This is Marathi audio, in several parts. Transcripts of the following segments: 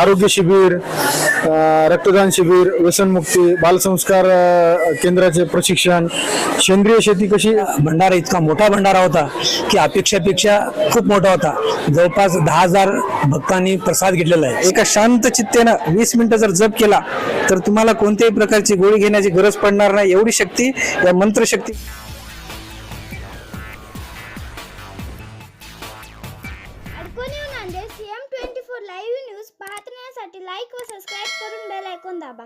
आरोग्य शिबिर रक्तदान शिबिर व्यसनमुक्ती बालसंस्कार केंद्राचे प्रशिक्षण. सेंद्रिय शेती कशी? भंडारा इतका मोठा भंडारा होता की अपेक्षापेक्षा खूप मोठा होता. जवळपास दहा हजार भक्तांनी प्रसाद घेतलेला आहे. एका शांत चित्तेनं वीस मिनिटं जर जप केला तर तुम्हाला कोणत्याही प्रकारची गोळी घेण्याची गरज पडणार नाही एवढी शक्ती या मंत्रशक्ती. लाईव्ह पाहण्यासाठी लाईक व सबस्क्राईब करून बेल ऐकून दाबा.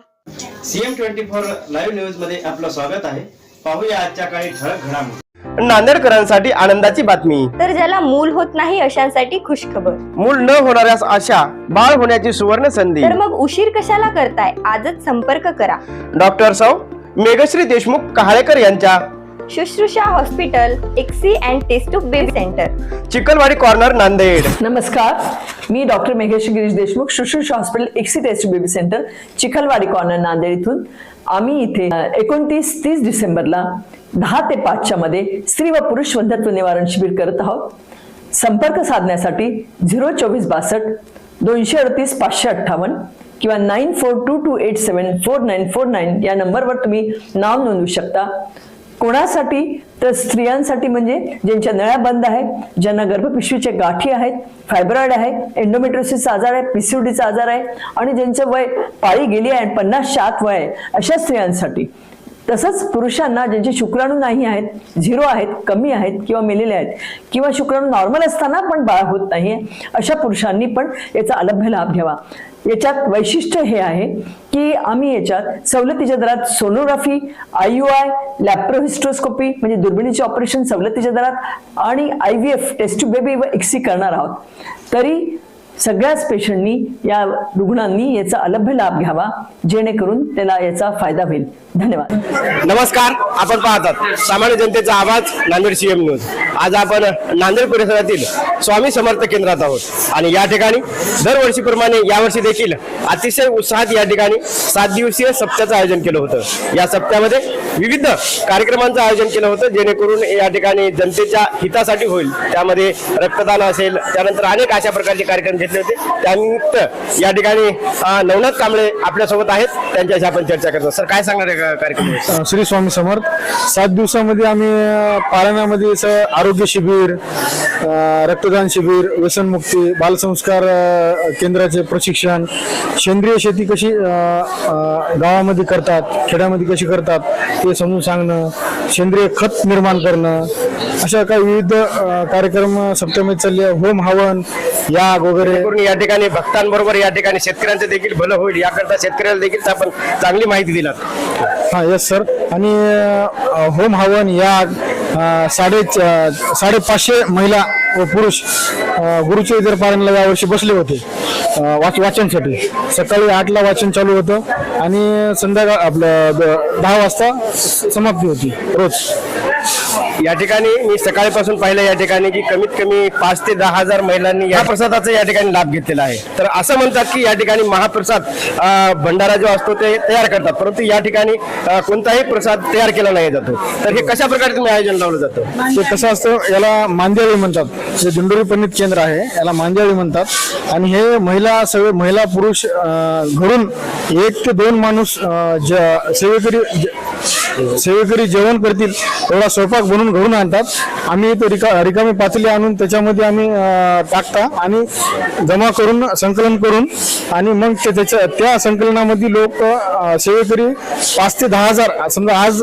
सीएम ट्वेंटी फोर लाईव्ह न्यूजमध्ये आपलं स्वागत आहे. पाहूया आजच्या काही ठळक घडामोडी. नांदेडकरांसाठी आनंदाची बातमी. तर ज्याला मूल होत नाही अशांसाठी खुशखबर. मूल न होणाऱ्यास आशा बाळ होण्याची सुवर्ण संधी. तर मग उशीर कशाला करताय? आजच संपर्क करा. डॉक्टर सौ मेघश्री देशमुख कहाळेकर यांच्या Shushrusha hospital ICSI and test tube baby centre. Chikalwadi corner Nanded. नमस्कार. मी doctor Meghesh Girish Deshmukh Shushrusha hospital ICSI test baby centre Chikhalwadi corner Nanded इथून. आम्ही इथे एकोणतीस तीस डिसेंबरला दहा ते पाचच्या मध्ये स्त्री व पुरुष वंध्यत्व निवारण शिबिर करत आहोत. संपर्क साधण्यासाठी झिरो चोवीस बासष्ट दोनशे अडतीस पाचशे अठ्ठावन्न किंवा nine four two two eight seven four nine four nine या नंबरवर तुम्ही नाव नोंदवू शकता. कोणासाठी? तर स्त्रियांसाठी म्हणजे ज्यांच्या नळ्या बंद आहेत ज्यांना गर्भपिशवीचे गाठी आहेत फायब्रॉइड आहे एंडोमेट्रोसिसचा आजार आहे पीसीओडीचा आजार आहे आणि ज्यांचं वय पाळी गेली आहे पन्नासच्या आत वय आहे अशा स्त्रियांसाठी. तसंच पुरुषांना ज्यांचे शुक्राणू नाही आहेत झिरो आहेत कमी आहेत किंवा मेलेले आहेत किंवा शुक्राणू नॉर्मल असताना पण बाळ होत नाही अशा पुरुषांनी पण याचा अलभ्य लाभ घ्यावा. याच्यात वैशिष्ट्य हे आहे की आम्ही याच्यात सवलतीच्या दरात sonography I U I laparohysteroscopy म्हणजे दुर्बिणीचे ऑपरेशन सवलतीच्या दरात आणि I V F test baby व एक्सी करणार आहोत. तरी सगळ्याच पेशंटनी या रुग्णांनी याचा अलभ्य लाभ घ्यावा जेणेकरून त्याला याचा फायदा होईल. धन्यवाद. नमस्कार आपण पाहतात. सामान्य जनतेचा आवाज नांदेड सीएम न्यूज आज आपण नांदेड परिसरातील स्वामी समर्थ केंद्रात आहोत. आणि या ठिकाणी दरवर्षीप्रमाणे यावर्षी देखील अतिशय उत्साहात या ठिकाणी सात दिवसीय सप्त्याचं आयोजन केलं होतं. या सप्त्यामध्ये विविध कार्यक्रमांचं आयोजन केलं होतं जेणेकरून या ठिकाणी जनतेच्या हितासाठी होईल. त्यामध्ये रक्तदान असेल त्यानंतर अनेक अशा प्रकारचे कार्यक्रम घेतले होते. त्यानिमित्त या ठिकाणी नवनाथ कांबळे आपल्यासोबत आहेत. त्यांच्याशी आपण चर्चा करतो. सर काय सांगणार आहे का कार्यक्रम श्री स्वामी समर्थ. सात दिवसामध्ये आम्ही पारायणामध्ये पाळण्यामध्ये असं आरोग्य शिबिर रक्तदान शिबिर व्यसनमुक्ती बालसंस्कार केंद्राचे प्रशिक्षण सेंद्रिय शेती कशी गावामध्ये करतात खेड्यामध्ये कशी करतात ते समजून सांगणं सेंद्रिय खत निर्माण करणं अशा काही विविध कार्यक्रम सप्तामध्ये चालले होम हवन याग वगैरे करून या ठिकाणी भक्तांबरोबर या ठिकाणी शेतकऱ्यांचं देखील भलं होईल. याकरता शेतकऱ्याला देखील आपण चांगली माहिती दिलात. हा येस सर आणि होम हवन या साडे साडेपाचशे महिला व पुरुष गुरुचे इतर पारायणला यावर्षी बसले होते वाच वाचनसाठी. सकाळी आठला वाचन चालू होतं आणि संध्याकाळ आपलं दहा वाजता समाप्ती होती रोज. या ठिकाणी मी सकाळीपासून पाहिलं या ठिकाणी की कमीत कमी पाच ते दहा हजार महिलांनी या प्रसादाचा या ठिकाणी लाभ घेतलेला आहे. तर असं म्हणतात की या ठिकाणी महाप्रसाद भंडारा जो असतो ते तयार करतात. परंतु या ठिकाणी कोणताही प्रसाद तयार केला नाही जातो. तर हे कशा प्रकारे तुम्ही आयोजन लावलं जातं? ते कसं असतं याला मांदियाळी म्हणतात. जे दिंडोरी पंडित केंद्र आहे याला मांदियाळी म्हणतात. आणि हे महिला सगळे महिला पुरुष घडून घरून एक ते दोन माणूस सेवेकरी सेवेकरी जेवण करतील एवढा स्वयंपाक बनवून घडून आणतात. आम्ही ते रिका रिकामी पातळी आणून त्याच्यामध्ये आम्ही टाकता आणि जमा करून संकलन करून आणि मग ते त्याच्या त्या संकलनामध्ये लोक सेवेकरी पाच ते दहा हजार समजा आज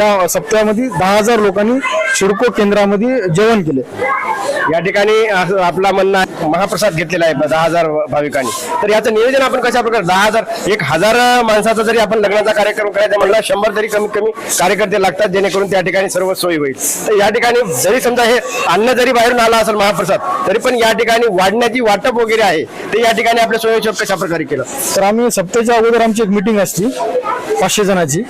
या सप्ताहामध्ये दहा हजार लोकांनी शिडको केंद्रामध्ये जेवण केले. या ठिकाणी आपला म्हणणं महाप्रसाद घेतलेला आहे दहा हजार भाविकांनी. तर याचं नियोजन आपण कशा प्रकारे दहा हजार एक हजार माणसाचा जरी आपण लग्नाचा कार्यक्रम करायचा म्हणला शंभर तरी कमीत कमी कार्यकर्ते लागतात जेणेकरून त्या ठिकाणी सर्व सोयी होईल. तर या ठिकाणी जरी समजा हे अन्न जरी बाहेरून आला असेल महाप्रसाद तरी पण या ठिकाणी वाढण्याची वाटप वगैरे आहे ते या ठिकाणी आपल्या सोयीशोब कशा प्रकारे केलं? तर आम्ही सप्तेच्या अगोदर आमची एक मिटिंग असते पाचशे जणांची.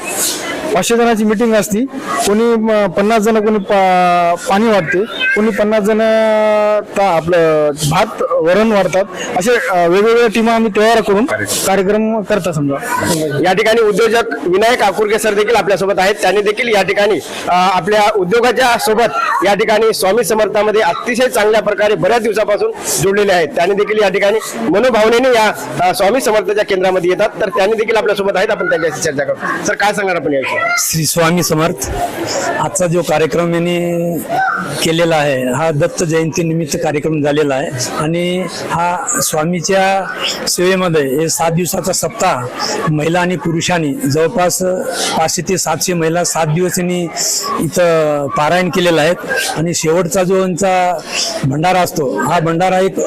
पाचशे जणांची मिटिंग असती. कोणी पन्नास जण कोणी पा- पाणी वाटते. कोणी पन्नास जण ता- आपलं भात वरण वाढतात. असे वेगवेगळ्या टीमा आम्ही तयार करून कार्यक्रम. करता समजा. या ठिकाणी उद्योजक विनायक आकुर्गे सर देखील आपल्यासोबत आहेत. त्यांनी देखील या ठिकाणी आपल्या उद्योगाच्या सोबत या ठिकाणी स्वामी समर्थामध्ये अतिशय चांगल्या प्रकारे बऱ्याच दिवसापासून जोडलेले आहेत. त्यांनी देखील या ठिकाणी मनोभावनेने या स्वामी समर्थाच्या केंद्रामध्ये येतात. तर त्यांनी देखील आपल्यासोबत आहेत. आपण त्यांच्याशी चर्चा करू. सर काय सांगणार आपण याविषयी? श्री स्वामी समर्थ आजचा जो कार्यक्रम यांनी केलेला आहे आहे. हा दत्त जयंती निमित्त कार्यक्रम झालेला आहे. आणि हा स्वामीच्या सेवेमध्ये हे सात दिवसाचा सप्ताह महिला आणि पुरुषांनी जवळपास पाचशे ते सातशे महिला सात दिवस यांनी इथं पारायण केलेलं आहे. आणि शेवटचा जो यांचा भंडारा असतो हा भंडारा एक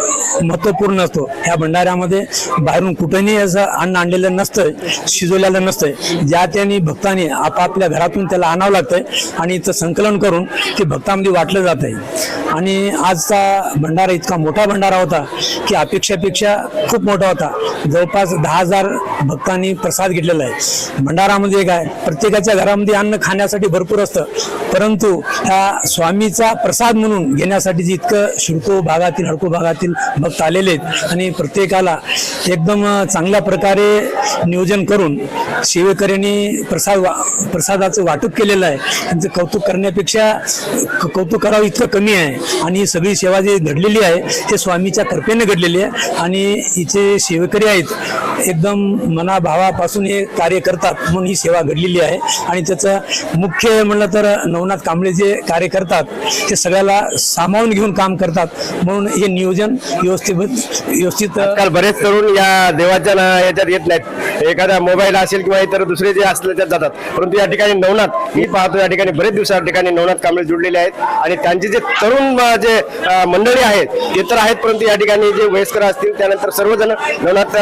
महत्त्वपूर्ण असतो. ह्या भंडाऱ्यामध्ये बाहेरून कुठेही असं अन्न आणलेलं नसतंय शिजवलेलं नसतंय. ज्या त्यांनी भक्तांनी आपापल्या घरातून त्याला आणावं लागतंय आणि इथं संकलन करून ते भक्तांमध्ये वाटलं जात आहे आणि आजचा भंडारा इतका मोठा भंडारा होता की अपेक्षापेक्षा खूप मोठा होता. जवळपास दहा हजार भक्तांनी प्रसाद घेतलेला आहे. भंडारामध्ये काय प्रत्येकाच्या घरामध्ये अन्न खाण्यासाठी भरपूर असतं. परंतु ह्या स्वामीचा प्रसाद म्हणून घेण्यासाठी जे इतकं शिरको भागातील हडको भागातील भक्त आलेले आहेत आणि प्रत्येकाला एकदम चांगल्या प्रकारे नियोजन करून सेवेकऱ्यांनी प्रसाद वा प्रसादाचं वाटप केलेलं आहे. त्यांचं कौतुक करण्यापेक्षा कौतुक करावं इतकं कमी आहे. आणि ही सगळी सेवा जी घडलेली आहे ते स्वामीच्या कृपेने घडलेली आहे. आणि हिचे सेवेकरी आहेत एकदम मनाभावापासून हे कार्य करतात म्हणून ही सेवा घडलेली आहे. आणि त्याचं मुख्य म्हणलं तर नवनाथ कांबळे जे कार्य करतात ते सगळ्याला सामावून घेऊन काम करतात. म्हणून हे नियोजन व्यवस्थित व्यवस्थित काल बरेच करून या देवाच्या याच्यात येत नाहीत. एखादा मोबाईल असेल किंवा इतर दुसरे जे असले त्यात जातात. परंतु या ठिकाणी नवनाथ मी पाहतो या ठिकाणी बरेच दिवसा ठिकाणी नवनाथ कांबळे जुडलेले आहेत. आणि त्यांचे जे तरुण जे मंडळी आहेत ते तर आहेत परंतु या ठिकाणी जे वयस्कर असतील त्यानंतर सर्वजण नवनाथ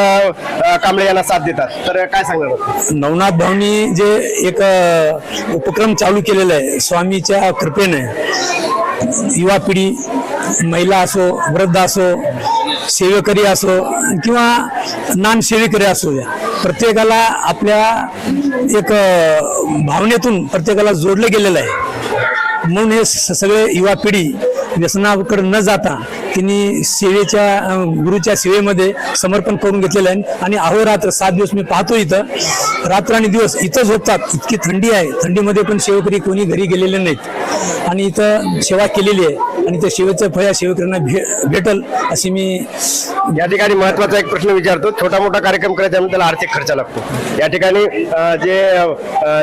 कांबळे यांना साथ देतात. तर काय सांगणार? नवनाथ भाऊनी जे एक उपक्रम चालू केलेला आहे स्वामीच्या कृपेने युवा पिढी महिला असो वृद्ध असो सेवेकरी असो किंवा नानसेवेकरी असो प्रत्येकाला आपल्या एक भावनेतून प्रत्येकाला जोडलं गेलेलं आहे. म्हणून हे स- सगळे युवा पिढी व्यसनाकडे न जाता त्यांनी सेवेच्या गुरुच्या सेवेमध्ये समर्पण करून घेतलेलं आहे. आणि अहोरात्र सात दिवस मी पाहतो इथं. रात्र आणि दिवस इथं झोपतात. इतकी थंडी आहे. थंडीमध्ये पण सेवकरी कोणी घरी गेलेले नाहीत. आणि इथं सेवा केलेली आहे. आणि त्या सेवेचं फळ या सेवेकऱ्यांना भे भेटल अशी मी या ठिकाणी महत्त्वाचा एक प्रश्न विचारतो छोटा मोठा कार्यक्रम करायचा म्हणून त्याला आर्थिक खर्च लागतो. या ठिकाणी जे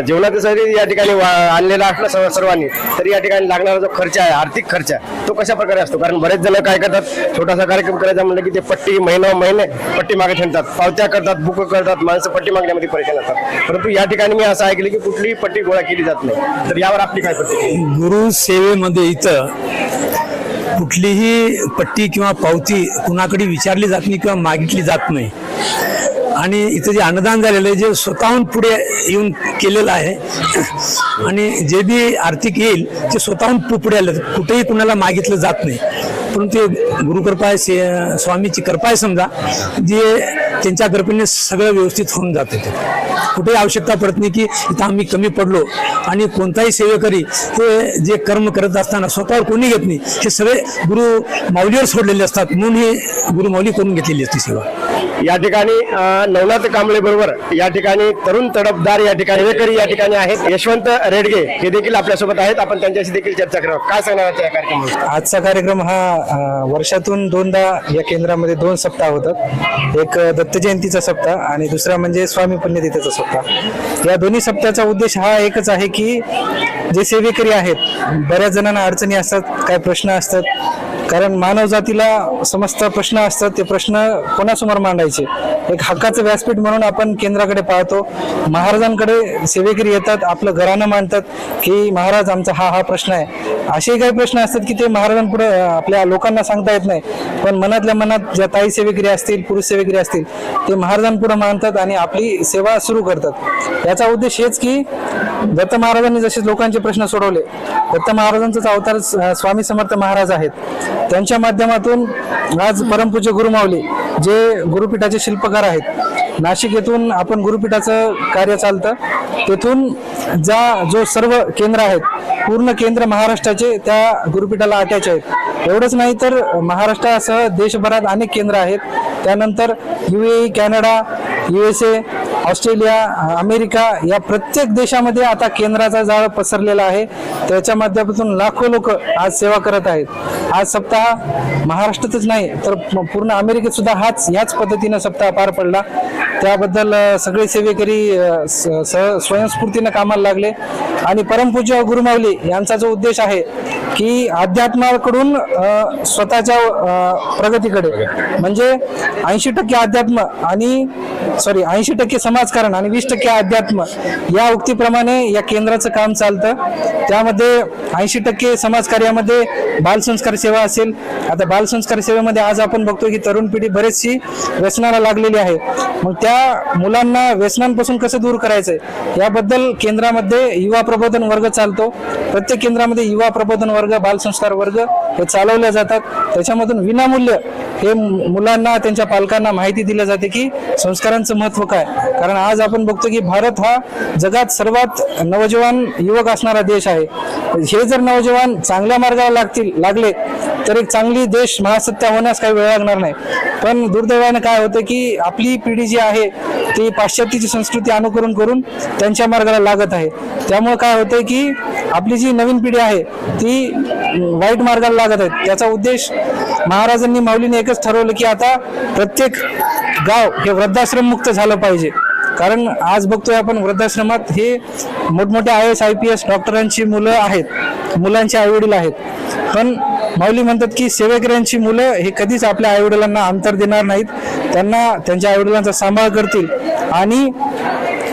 जेवणाचं या ठिकाणी वा- आणलेला असला सर्वांनी तरी या ठिकाणी लागणारा जो खर्च आहे आर्थिक खर्च आहे तो कशा प्रकारे असतो? कारण बरेच जण काय करतात छोटासा कार्यक्रम करायचा म्हणलं की ते पट्टी महिना महिने पट्टी मागे ठेवतात पावत्या करतात बुक करतात माणसं पट्टी मागण्यामध्ये परेशान असतात. परंतु या ठिकाणी मी असं ऐकलं की कुठलीही पट्टी गोळा केली जात नाही. तर यावर आपली काय पट्टी गुरु सेवेमध्ये इथं कुठलीही पट्टी किंवा पावती कुणाकडे विचारली जात नाही किंवा मागितली जात नाही. आणि इथं जे अन्नदान झालेलं आहे जे स्वतःहून पुढे येऊन केलेलं आहे आणि जे बी आर्थिक येईल ते स्वतःहून पु- पुढे आलं कुठेही कुणाला मागितलं जात नाही. परंतु गुरुकृपा आहे से- स्वामीची कृपा आहे समजा जे त्यांच्या कृपेने सगळं व्यवस्थित होऊन जातं ते. कुठेही आवश्यकता पडत नाही की इथं आम्ही कमी पडलो आणि कोणताही सेवेकरी हे जे कर्म करत असताना स्वतःवर कोणी घेत नाही हे सगळे गुरु माऊलीवर सोडलेले असतात म्हणून हे गुरु माऊली करून घेतलेली असते सेवा. या ठिकाणी नवनाथ कांबळे बरोबर या ठिकाणी तरुण तडफदार या ठिकाणी सेवेकरी या ठिकाणी आहेत. यशवंत रेडगे हे देखील आपल्यासोबत आहेत. आपण त्यांच्याशी देखील चर्चा करू काय सांगणार आहात या कार्यक्रमात आजचा कार्यक्रम हा वर्षातून दोनदा या केंद्रामध्ये दोन सप्ताह होतात. एक दत्त जयंतीचा सप्ताह आणि दुसरा म्हणजे स्वामी पुण्यतिथीचा सप्ताह. या दोन्ही सप्ताहाचा उद्देश हा एकच आहे की जे सेवेकरी आहेत बऱ्याच जणांना अडचणी असतात काय प्रश्न असतात कारण मानव जातीला समस्त प्रश्न असतात ते प्रश्न कोणासमोर मांडायचे? एक हक्काचं व्यासपीठ म्हणून आपण केंद्राकडे पाहतो. महाराजांकडे सेवेकरी येतात आपलं घरानं मांडतात की महाराज आमचा हा हा प्रश्न आहे. असे काही प्रश्न असतात की ते महाराजांपुढे आपल्या लोकांना सांगता येत नाही. पण मनातल्या मनात ज्या ताई सेवेकरी असतील पुरुष सेवेकरी असतील ते महाराजांपुढे मानतात आणि आपली सेवा सुरू करतात. याचा उद्देश हेच की दत्त महाराजांनी जसे लोकांचे प्रश्न सोडवले दत्त महाराजांचाच अवतार स्वामी समर्थ महाराज आहेत. त्यांच्या माध्यमातून आज परमपूज्य गुरुमावली जे गुरुपीठाचे शिल्पकार आहेत नाशिक येथून आपण गुरुपीठाचं कार्य चालतं. तेथून जा जो सर्व केंद्र आहेत पूर्ण केंद्र महाराष्ट्राचे त्या गुरुपीठाला अटॅच आहेत. एवढंच नाही तर महाराष्ट्रासह देशभरात अनेक केंद्र आहेत. त्यानंतर U A Canada U S A Australia America या प्रत्येक देशामध्ये आता केंद्राचा जाळ पसरलेला आहे. त्याच्या माध्यमातून लाखो लोक आज सेवा करत आहेत. आज सप्ताह महाराष्ट्रातच नाही तर पूर्ण अमेरिकेत सुद्धा हाच याच पद्धतीनं सप्ताह पार पडला. त्याबद्दल सगळे सेवेकरी स- स- स्वयंस्फूर्तीनं कामाला लागले. आणि परमपूज्य गुरुमावली यांचा जो उद्देश आहे की अध्यात्माकडून स्वतःच्या प्रगतीकडे. म्हणजे ऐंशी टक्के अध्यात्म आणि सॉरी ऐंशी टक्के समाजकारण आणि वीस टक्के अध्यात्म या उक्तीप्रमाणे या केंद्राचं काम चालतं. त्यामध्ये ऐंशी टक्के समाजकार्यामध्ये बालसंस्कार सेवा असेल. आता बालसंस्कार सेवेमध्ये आज आपण बघतो की तरुण पिढी बरेचशी व्यसनाला लागलेली आहे. मग त्या मुलांना व्यसनांपासून कसं दूर करायचंय? याबद्दल केंद्रामध्ये युवा प्रबोधन वर्ग चालतो. प्रत्येक केंद्रामध्ये युवा प्रबोधन वर्ग बालसंस्कार वर्ग हे चालवले जातात. त्याच्यामधून विनामूल्य हे मुलांना त्यांच्या पालकांना माहिती दिली जाते की महिलांचं महत्त्व काय? कारण आज आपण बघतो की भारत हा जगात सर्वात नवजवान युवक असणारा देश आहे. हे जर नवजवान चांगल्या मार्गाला लागतील लागले तर एक चांगली देश महासत्ता होण्यास काही वेळ लागणार नाही. पण दुर्दैवाने काय होतं की आपली पिढी जी आहे ती पाश्चात्याची संस्कृती अनुकरण करून त्यांच्या मार्गाला लागत आहे. त्यामुळे काय होतंय की आपली जी नवीन पिढी आहे ती वाईट मार्गाला लागत आहे. त्याचा उद्देश महाराजांनी माऊलीने एकच ठरवलं की आता प्रत्येक गाव हे वृद्धाश्रम मुक्त झालं पाहिजे. कारण आज बघतोय आपण वृद्धाश्रमात हे मोठमोठे I S I P S डॉक्टरांची मुलं आहेत. मुलांचे आईवडील आहेत. पण माऊली म्हणतात की सेवेकऱ्यांची मुलं हे कधीच आपल्या आईवडिलांना अंतर देणार नाहीत. त्यांना त्यांच्या आईवडिलांचा सांभाळ करतील. आणि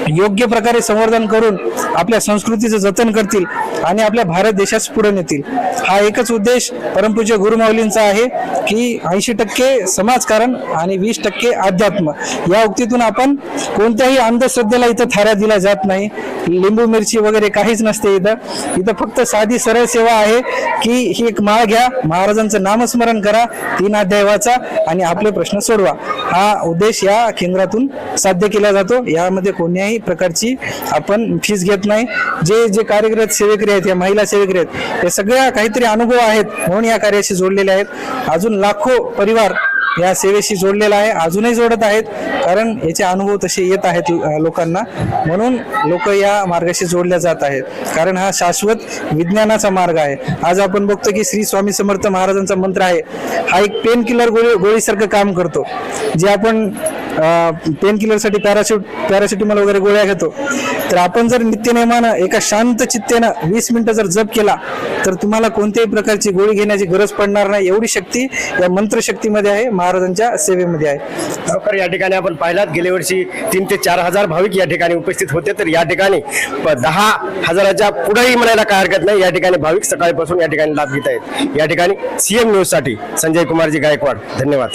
योग्य प्रकारे संवर्धन करून आपल्या संस्कृतीचं जतन करतील आणि आपल्या भारत देशास पुढे नेतील. हा एकच उद्देश परमपूज्य गुरुमाऊलींचा आहे की ऐंशी टक्के समाजकारण आणि वीस टक्के अध्यात्म. या उक्तीतून आपण कोणत्याही अंधश्रद्धेला इथं थाऱ्या दिला जात नाही. लिंबू मिरची वगैरे काहीच नसते इथं. इथं फक्त साधी सरळ सेवा आहे की ही एक माळ घ्या. महाराजांचं नामस्मरण करा. तीन अध्याय वाचा आणि आपले प्रश्न सोडवा. हा उद्देश या केंद्रातून साध्य केला जातो. यामध्ये कोणत्याही प्रकारची आपण फीस घेत नाही. जे जे कार्यरत सेवेकरी आहेत या महिला सेवेकरी आहेत या सगळ्या काहीतरी अनुभव आहेत म्हणून या कार्याशी जोडलेले आहेत. अजून लाखो परिवार या सेवेशी जोडलेला आहे. अजूनही जोडत आहेत कारण याचे अनुभव तसे येत आहेत लोकांना. म्हणून लोक या मार्गाशी जोडल्या जात आहेत. कारण हा शाश्वत विज्ञानाचा मार्ग आहे. आज आपण बघतो की श्री स्वामी समर्थ महाराजांचा मंत्र आहे हा एक पेन किलर गोळी गोळीसारखं काम करतो. जे आपण पेन किलरसाठी पॅराशूट पॅरासिटामॉल वगैरे गोळ्या घेतो. तर आपण जर नित्यनेमानं एका शांत चित्तेनं वीस मिनिटं जर जप केला तर तुम्हाला कोणत्याही प्रकारची गोळी घेण्याची गरज पडणार नाही. एवढी शक्ती या मंत्रशक्तीमध्ये आहे. महाराजांच्या सेवेमध्ये आहे. खरोखर या ठिकाणी आपण पाहिलात गेल्या वर्षी तीन ते चार हजार भाविक या ठिकाणी उपस्थित होते. तर या ठिकाणी प- दहा हजाराच्या पुढेही म्हणायला काय हरकत नाही. या ठिकाणी भाविक सकाळपासून या ठिकाणी लाभ घेत आहेत. या ठिकाणी सीएम न्यूजसाठी संजय कुमारजी गायकवाड. धन्यवाद.